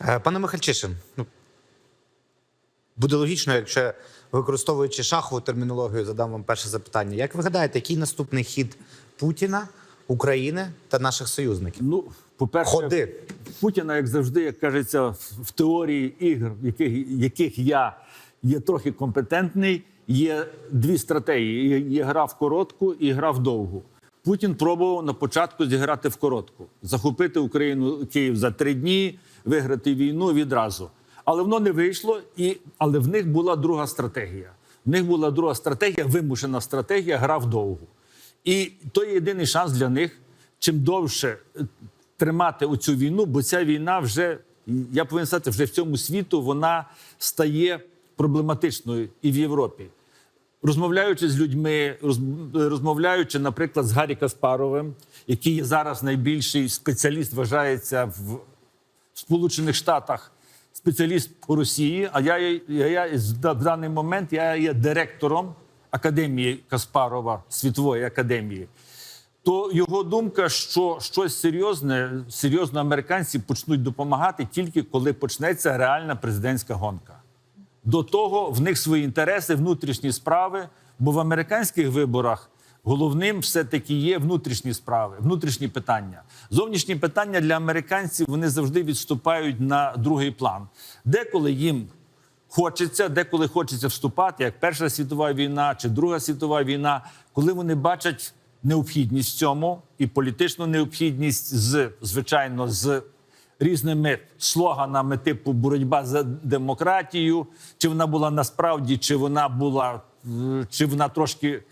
Е, Пане Михальчишин, ну, буде логічно, якщо використовуючи шахову термінологію, задам вам перше запитання. Як ви гадаєте, який наступний хід Путіна, України та наших союзників? Ну, по-перше, Ходи. Путіна, як завжди, як кажеться, в теорії ігр, яких, яких я є трохи компетентний, є дві стратегії: є гра в коротку і гра в довгу. Путін пробував на початку зіграти в коротку, захопити Україну Київ за три дні, виграти війну відразу. Але воно не вийшло, і але в них була друга стратегія. В них була друга стратегія, вимушена стратегія, гра в довгу. І то є єдиний шанс для них, чим довше е, тримати оцю війну, бо ця війна вже, я повинен сказати, вже в цьому світу вона стає проблематичною і в Європі. Розмовляючи з людьми, роз- розмовляючи, наприклад, з Гаррі Каспаровим, який зараз найбільший спеціаліст, вважається в Сполучених Штатах спеціаліст по Росії. А я, я, я в даний момент я є директором академії Каспарова світової академії. То його думка, що щось серйозне, серйозно американці почнуть допомагати тільки коли почнеться реальна президентська гонка. До того в них свої інтереси, внутрішні справи. Бо в американських виборах головним все-таки є внутрішні справи, внутрішні питання. Зовнішні питання для американців вони завжди відступають на другий план. Деколи їм хочеться, деколи хочеться вступати, як Перша світова війна чи Друга світова війна, коли вони бачать необхідність в цьому і політичну необхідність з звичайно з різними слоганами, типу боротьба за демократію, чи вона була насправді, чи вона була, е, чи вона трошки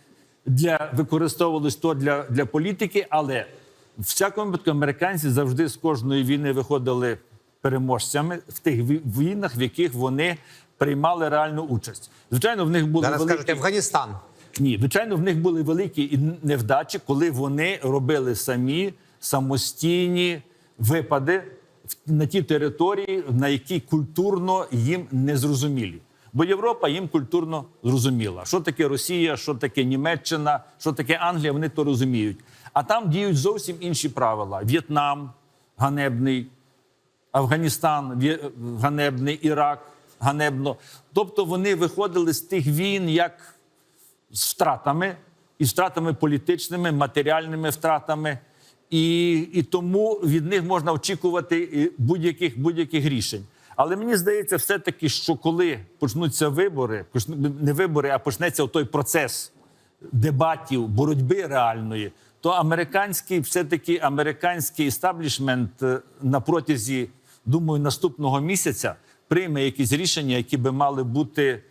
для використовувалась то для, для політики, але в всякому випадку американці завжди з кожної війни виходили переможцями в тих ві- війнах, в яких вони приймали реальну участь. Звичайно, в них були Зараз великі... кажуть Афганістан. Ні, звичайно, в них були великі невдачі, коли вони робили самі самостійні випади на ті території, на які культурно їм не зрозумілі. Бо Європа їм культурно зрозуміла, що таке Росія, що таке Німеччина, що таке Англія, вони то розуміють. А там діють зовсім інші правила: В'єтнам ганебний, Афганістан ганебний, Ірак ганебно. Тобто вони виходили з тих війн як з втратами, і втратами політичними, матеріальними втратами. І, і тому від них можна очікувати будь-яких будь-яких рішень. Але мені здається, все-таки, що коли почнуться вибори, не вибори, а почнеться той процес дебатів, боротьби реальної, то американський, все-таки американський істаблішмент е, на протязі, думаю, наступного місяця прийме якісь рішення, які би мали бути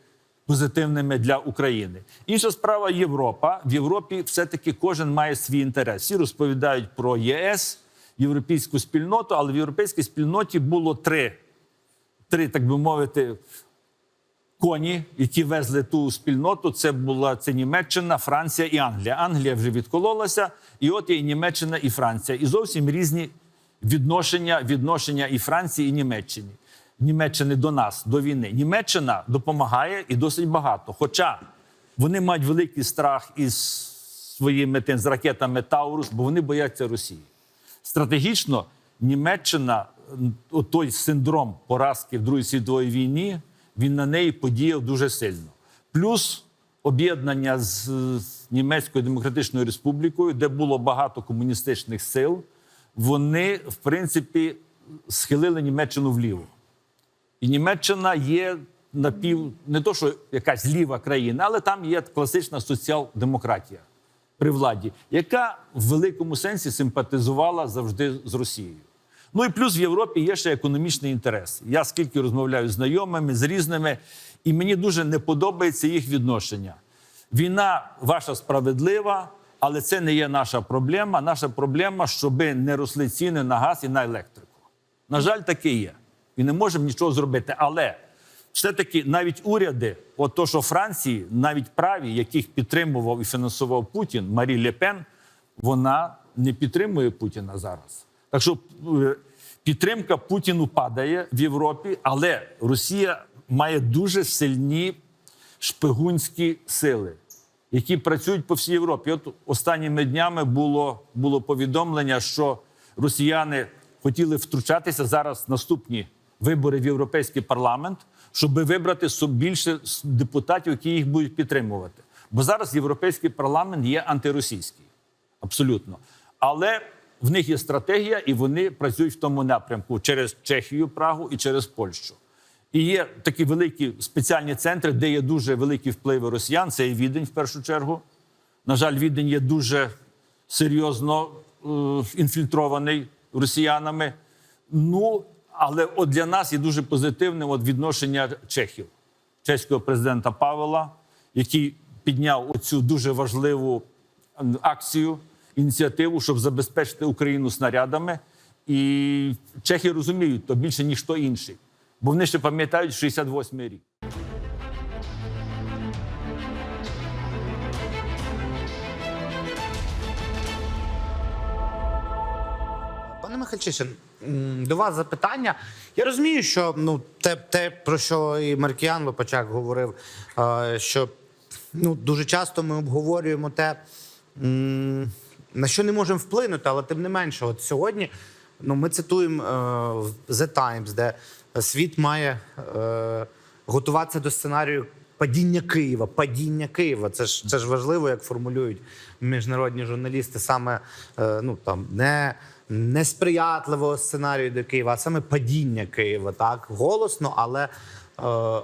позитивними для України. Інша справа Європа. В Європі все-таки кожен має свій інтерес. Всі розповідають про ЄС, європейську спільноту, але в європейській спільноті було три, три так би мовити, коні, які везли ту спільноту. Це була це Німеччина, Франція і Англія. Англія вже відкололася, і от є і Німеччина, і Франція. І зовсім різні відношення, відношення і Франції, і Німеччини. Німеччини до нас, до війни. Німеччина допомагає і досить багато. Хоча вони мають великий страх із своїми тим, з ракетами Таурус, бо вони бояться Росії. Стратегічно Німеччина, той синдром поразки в Другій світовій війні, він на неї подіяв дуже сильно. Плюс об'єднання з, Німецькою Демократичною Республікою, де було багато комуністичних сил, вони, в принципі, схилили Німеччину вліво. І Німеччина є напів не то, що якась ліва країна, але там є класична соціал-демократія при владі, яка в великому сенсі симпатизувала завжди з Росією. Ну і плюс в Європі є ще економічний інтерес. Я скільки розмовляю з знайомими, з різними, і мені дуже не подобається їх відношення. Війна ваша справедлива, але це не є наша проблема. Наша проблема, щоби не росли ціни на газ і на електрику. На жаль, таке є. І не можемо нічого зробити. Але все-таки навіть уряди, от то, що Франції, навіть праві, яких підтримував і фінансував Путін, Марі Ле Пен, вона не підтримує Путіна зараз. Так що е, підтримка Путіну падає в Європі, але Росія має дуже сильні шпигунські сили, які працюють по всій Європі. От останніми днями було, було повідомлення, що росіяни хотіли втручатися зараз. Наступні вибори в Європейський парламент, щоб вибрати більше депутатів, які їх будуть підтримувати. Бо зараз європейський парламент є антиросійський, абсолютно. Але в них є стратегія, і вони працюють в тому напрямку через Чехію, Прагу і через Польщу. І є такі великі спеціальні центри, де є дуже великі впливи росіян. Це і Відень в першу чергу. На жаль, Відень є дуже серйозно е, інфільтрований росіянами. Ну, але от для нас є дуже позитивним от відношення чехів, чеського президента Павела, який підняв оцю дуже важливу акцію, ініціативу, щоб забезпечити Україну снарядами. І чехи розуміють то більше ніж хто інший, бо вони ще пам'ятають 68-й рік. Пане до вас запитання. Я розумію, що ну, те, те про що і Маркіян Лопачак говорив, що ну, дуже часто ми обговорюємо те, на що не можемо вплинути, але тим не менше, от сьогодні ну, ми цитуємо е, The Times, де світ має е, готуватися до сценарію. Падіння Києва, падіння Києва. Це ж це ж важливо, як формулюють міжнародні журналісти, саме е, ну там не несприятливого сценарію до Києва, а саме падіння Києва. Так голосно, але, е,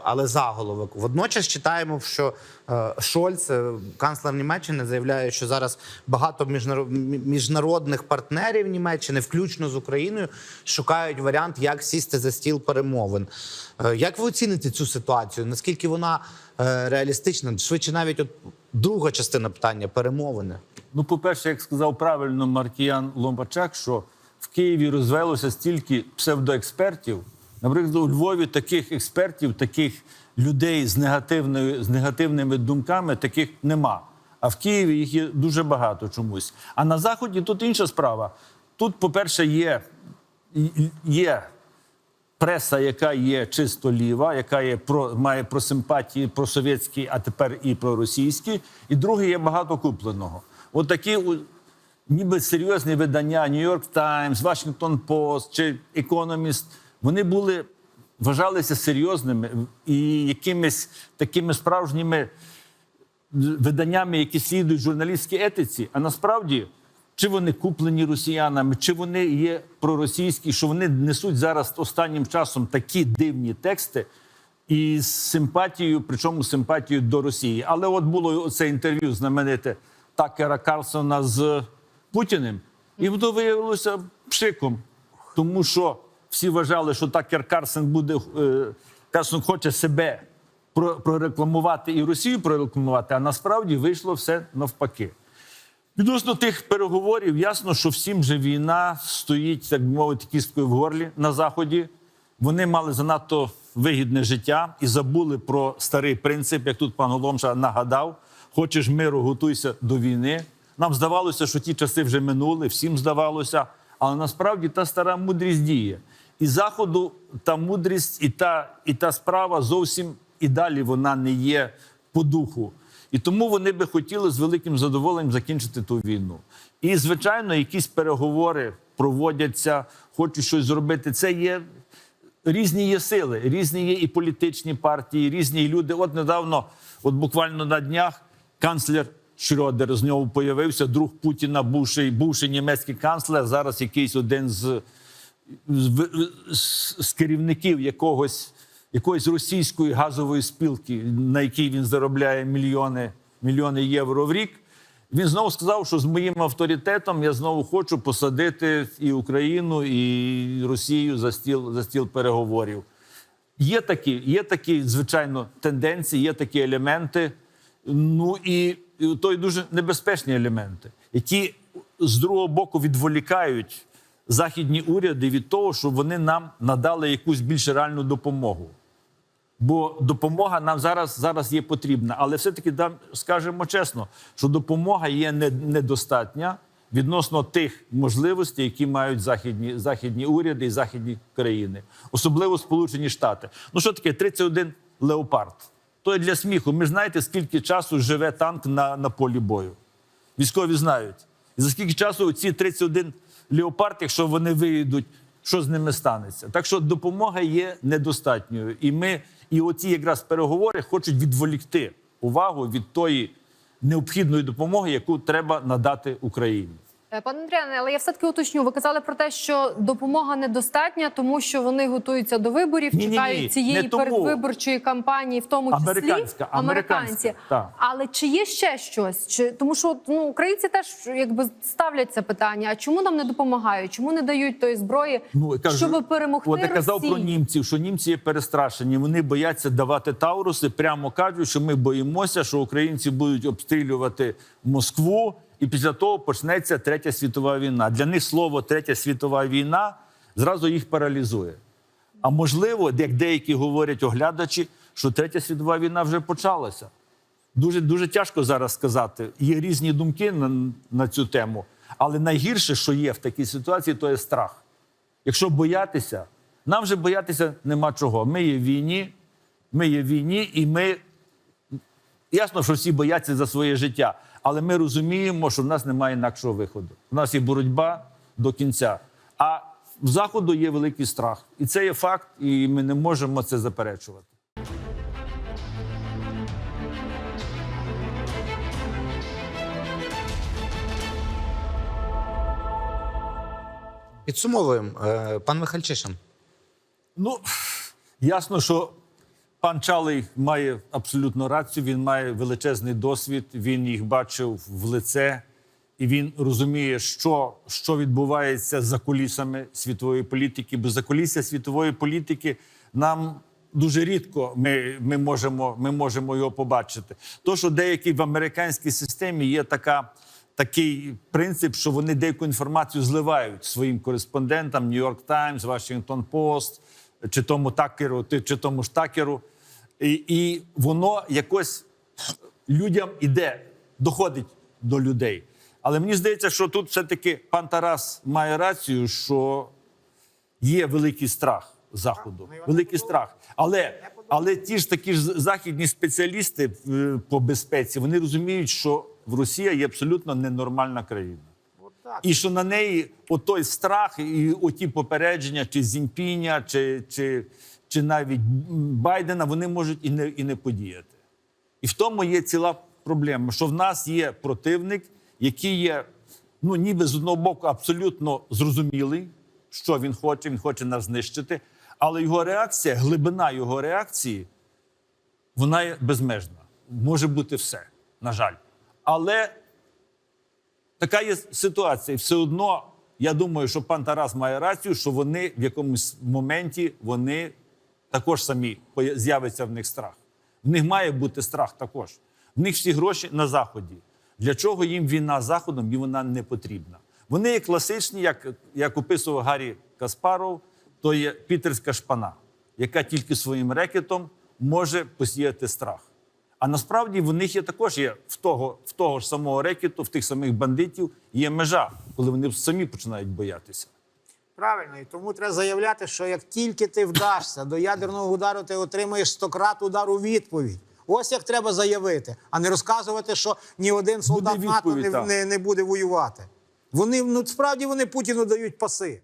але заголовок. Водночас читаємо, що е, Шольц, е, канцлер Німеччини, заявляє, що зараз багато міжнаро- міжнародних партнерів Німеччини, включно з Україною, шукають варіант, як сісти за стіл перемовин. Як ви оціните цю ситуацію? Наскільки вона реалістична? Швидше навіть от друга частина питання перемовини. Ну, по-перше, як сказав правильно Маркіян Ломбачак, що в Києві розвелося стільки псевдоекспертів. Наприклад, у Львові таких експертів, таких людей з, негативною, з негативними думками, таких нема. А в Києві їх є дуже багато чомусь. А на Заході тут інша справа. Тут, по-перше, є, є преса, яка є чисто ліва, яка є про має про симпатії про совєтські, а тепер і про російські. І друге є багато купленого. От такі у- ніби серйозні видання York Times, Washington Post чи Economist, вони були вважалися серйозними і якимись такими справжніми виданнями, які слідують журналістській етиці, а насправді. Чи вони куплені росіянами, чи вони є проросійські, що вони несуть зараз останнім часом такі дивні тексти і з симпатією, причому симпатією до Росії. Але от було це інтерв'ю знамените Такера Карлсона з Путіним, і воно виявилося пшиком, тому що всі вважали, що Такер Карсон буде е, Карсон хоче себе прорекламувати і Росію прорекламувати, а насправді вийшло все навпаки. Відносно тих переговорів, ясно, що всім же війна стоїть, так би мовити, кісткою в горлі на заході. Вони мали занадто вигідне життя і забули про старий принцип, як тут пан Голомша нагадав: хочеш миру, готуйся до війни. Нам здавалося, що ті часи вже минули, всім здавалося, але насправді та стара мудрість діє. І заходу та мудрість, і та, і та справа зовсім і далі вона не є по духу. І тому вони би хотіли з великим задоволенням закінчити ту війну. І, звичайно, якісь переговори проводяться, хочуть щось зробити. Це є різні є сили, різні є і політичні партії, різні люди. От недавно, от буквально на днях, канцлер Шрёдер з нього появився, друг Путіна, бувший, бувший німецький канцлер, зараз якийсь один з, з, з, з керівників якогось якоїсь російської газової спілки, на якій він заробляє мільйони, мільйони євро в рік. Він знову сказав, що з моїм авторитетом я знову хочу посадити і Україну, і Росію за стіл, за стіл переговорів. Є такі, є такі, звичайно, тенденції, є такі елементи. Ну і, і то й дуже небезпечні елементи, які з другого боку відволікають західні уряди від того, щоб вони нам надали якусь більш реальну допомогу. Бо допомога нам зараз, зараз є потрібна. Але все-таки скажемо чесно, що допомога є недостатня відносно тих можливостей, які мають західні, західні уряди і західні країни, особливо Сполучені Штати. Ну що таке 31 леопард? То для сміху. Ми ж знаєте, скільки часу живе танк на, на полі бою. Військові знають. І за скільки часу ці 31 леопард, якщо вони виїдуть що з ними станеться. Так що допомога є недостатньою. І ми, і оці якраз переговори хочуть відволікти увагу від тої необхідної допомоги, яку треба надати Україні. Е, Пане Андріане, але я все таки уточню. Ви казали про те, що допомога недостатня, тому що вони готуються до виборів, Ні-ні-ні, чекають цієї не тому. передвиборчої кампанії, в тому числі Американська, американська, так. Але чи є ще щось? Чи тому, що ну українці теж якби ставлять це питання? А чому нам не допомагають? Чому не дають тої зброї, Ну, я кажу, щоб перемогти От я казав Росію? про німців, що німці є перестрашені. Вони бояться давати тауруси. Прямо кажуть, що ми боїмося, що українці будуть обстрілювати Москву, і після того почнеться третя світова війна. Для них слово третя світова війна зразу їх паралізує. А можливо, як деякі говорять оглядачі, що третя світова війна вже почалася. Дуже дуже тяжко зараз сказати. Є різні думки на, на цю тему. Але найгірше, що є в такій ситуації, то є страх. Якщо боятися, нам вже боятися нема чого. Ми є в війні, ми є в війні, і ми ясно, що всі бояться за своє життя, але ми розуміємо, що в нас немає інакшого виходу. У нас є боротьба до кінця. А в заходу є великий страх, і це є факт, і ми не можемо це заперечувати. Підсумовуємо, Е, пан Михальчишин. Ну, ясно, що пан Чалий має абсолютно рацію. Він має величезний досвід. Він їх бачив в лице, і він розуміє, що, що відбувається за кулісами світової політики. Бо за кулісся світової політики нам. Дуже рідко ми, ми, можемо, ми можемо його побачити. То, що деякі в американській системі є така, такий принцип, що вони деяку інформацію зливають своїм кореспондентам Нью-Йорк Таймс, Вашингтон Пост, чи тому такеру, чи тому ж такеру. І, і воно якось людям іде, доходить до людей. Але мені здається, що тут все-таки пан Тарас має рацію, що є великий страх заходу, великий страх. Але, але ті ж такі ж західні спеціалісти е, по безпеці вони розуміють, що в Росія є абсолютно ненормальна країна. І що на неї отой страх і оті попередження, чи Зіньпіня, чи, чи, чи навіть Байдена, вони можуть і не, і не подіяти. І в тому є ціла проблема, що в нас є противник, який є, ну ніби з одного боку абсолютно зрозумілий, що він хоче, він хоче нас знищити, але його реакція, глибина його реакції, вона є безмежна. Може бути все, на жаль. Але така є ситуація. І все одно, я думаю, що пан Тарас має рацію, що вони в якомусь моменті вони також самі з'явиться в них страх. В них має бути страх також. В них всі гроші на заході. Для чого їм війна з заходом? Їм вона не потрібна. Вони є класичні, як, як описував Гаррі Каспаров, то є пітерська шпана, яка тільки своїм рекетом може посіяти страх. А насправді в них є також є в того, в того ж самого рекету, в тих самих бандитів є межа, коли вони самі починають боятися. Правильно, і тому треба заявляти, що як тільки ти вдашся до ядерного удару, ти отримаєш 100 крат удар у відповідь. Ось як треба заявити, а не розказувати, що ні один солдат НАТО не, не, не буде воювати. Вони ну справді вони Путіну дають паси.